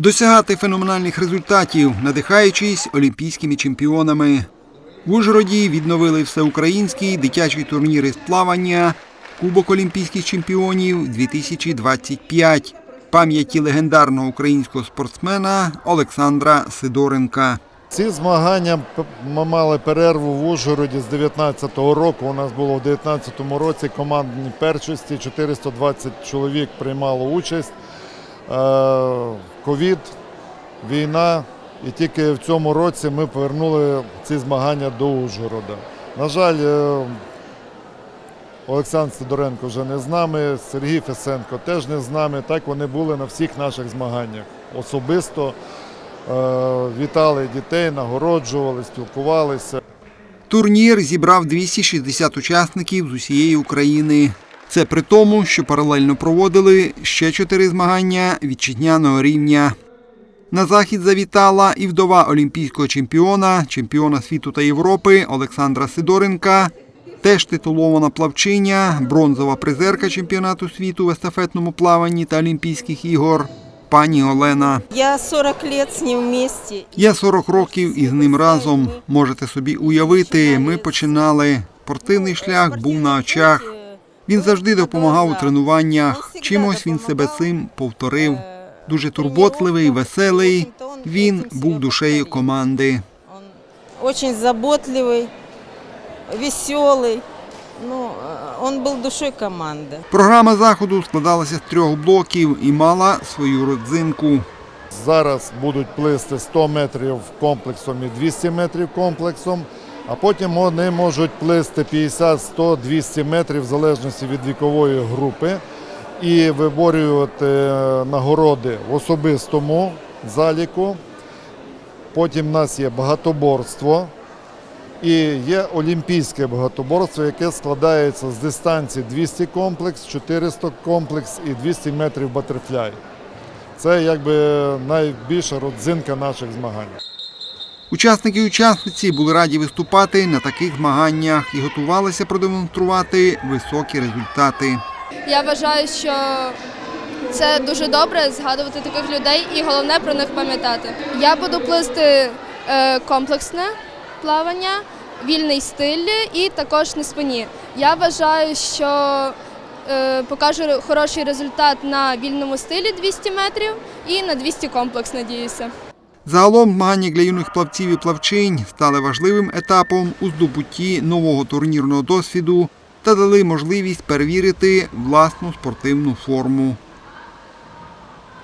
Досягати феноменальних результатів, надихаючись олімпійськими чемпіонами. В Ужгороді відновили всеукраїнський дитячий турнір із плавання Кубок Олімпійських чемпіонів 2025 пам'яті легендарного українського спортсмена Олександра Сидоренка. Ці змагання ми мали перерву в Ужгороді з 19-го року. У нас було в 19-му році командні першості, 420 чоловік приймало участь. Е, Ковід, війна. І тільки в цьому році ми повернули ці змагання до Ужгорода. На жаль, е, Олександр Сидоренко вже не з нами, Сергій Фесенко теж не з нами. Так вони були на всіх наших змаганнях. Особисто е, вітали дітей, нагороджували, спілкувалися. Турнір зібрав 260 учасників з усієї України. Це при тому, що паралельно проводили ще чотири змагання вітчизняного рівня. На захід завітала і вдова олімпійського чемпіона, чемпіона світу та Європи Олександра Сидоренка, теж титулована плавчиня, бронзова призерка чемпіонату світу в естафетному плаванні та Олімпійських ігор. Пані Олена. Я 40 лет с ним вместе. Я 40 років із ним разом. Можете собі уявити, ми починали. Спортивний шлях був на очах. Він завжди допомагав у тренуваннях. Чимось він себе цим повторив. Дуже турботливий, веселий. Він був душею команди. Он очень заботливый, веселый. Ну, э, он был душой команды. Програма заходу складалася з трьох блоків і мала свою родзинку. Зараз будуть плисти 100 метрів комплексом і 200 метрів комплексом, а потім вони можуть плисти 50, 100, 200 метрів в залежності від вікової групи і виборювати е, нагороди в особистому заліку. Потім в нас є багатоборство і є олімпійське багатоборство, яке складається з дистанції 200 комплекс, 400 комплекс і 200 метрів батерфляй. Це якби найбільша родзинка наших змагань. Учасники і учасниці були раді виступати на таких змаганнях і готувалися продемонструвати високі результати. Я вважаю, що це дуже добре згадувати таких людей і головне про них пам'ятати. Я буду плисти е, комплексне плавання, вільний стиль і також на спині. Я вважаю, що е, покажу хороший результат на вільному стилі 200 метрів і на 200 комплекс, надіюся. Загалом змагання для юних плавців і плавчинь стали важливим етапом у здобутті нового турнірного досвіду та дали можливість перевірити власну спортивну форму.